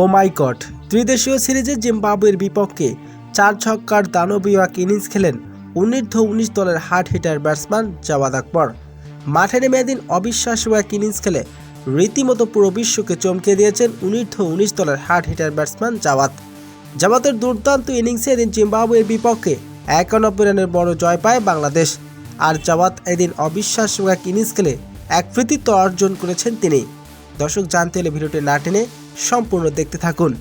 ও মাই god, ত্রিদেশীয় সিরিজে জিম্বাবুয়ের বিপক্ষে চার ছক্কার দানবীয় এক ইনিংস খেলেন অনূর্ধ্ব উনিশ দলের hard hitter batsman Jawad Akbar. মাঠে নেমে এদিন অবিশ্বাস্য এক ইনিংস খেলে রীতিমতো পুরো বিশ্বকে চমকে দিয়েছেন অনূর্ধ্ব উনিশ দলের হার্ড হিটার ব্যাটসম্যান জাওয়াত জামাতের দুর্দান্ত ইনিংসে এদিন জিম্বাবুয়ের বিপক্ষে একানব্বই রানের বড় জয় পায় বাংলাদেশ। আর জাওয়াত এদিন অবিশ্বাস্য এক ইনিংস খেলে এক কৃতিত্ব অর্জন করেছেন তিনি। দর্শক জানতে হলে ভিডিওটি না টেনে সম্পূর্ণ দেখতে থাকুন।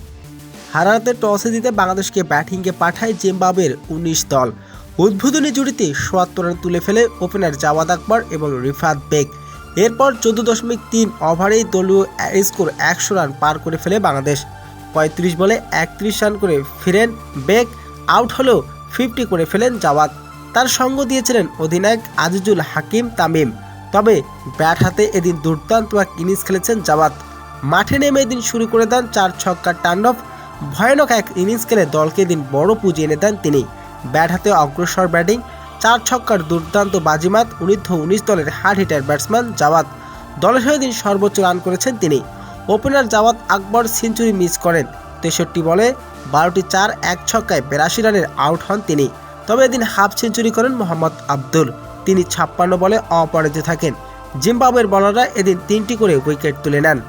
হারাতে টসে দিতে বাংলাদেশকে ব্যাটিংয়ে পাঠায় জিম্বাবের উনিশ দল। উদ্বোধনী জুড়িতে সোয়াত্তর রান তুলে ফেলে ওপেনার জাওয়াদ আকবর এবং রিফাত বেগ। এরপর চোদ্দ দশমিক তিন ওভারেই দলীয় স্কোর একশো রান পার করে ফেলে বাংলাদেশ। পঁয়ত্রিশ বলে একত্রিশ রান করে ফিরেন বেগ, আউট হলেও ফিফটি করে ফেলেন জাওয়াত তার সঙ্গ দিয়েছিলেন অধিনায়ক আজিজুল হাকিম তামিম। তবে ব্যাট হাতে এদিন দুর্দান্ত এক ইনিংস খেলেছেন জাওয়াত মাঠে নেমে দিন শুরু করে দেন চার ছক্কার টান্ডব ভয়ানক এক ইনিংস খেলে দলকে দিন বড় পুঁজি এনে দেন তিনি। ব্যাট হাতে অগ্রসর ব্যাটিং, চার ছক্কার দুর্দান্ত বাজিমাত অনূর্ধ্ব উনিশ দলের হার্ড হিটার ব্যাটসম্যান জাওয়াত। দলের হয়ে দিন সর্বোচ্চ রান করেছেন তিনি। Opener Jawad Akbar century miss করেন। তেষট্টি বলে বারোটি চার, এক ছক্কায় বিরাশি রানের আউট হন তিনি। তবে এদিন হাফ সেঞ্চুরি করেন মোহাম্মদ আব্দুল। তিনি ছাপ্পান্ন বলে অপরাজিত থাকেন। জিম্বাবুয়ের বলাররা এদিন তিনটি করে উইকেট তুলে নেন।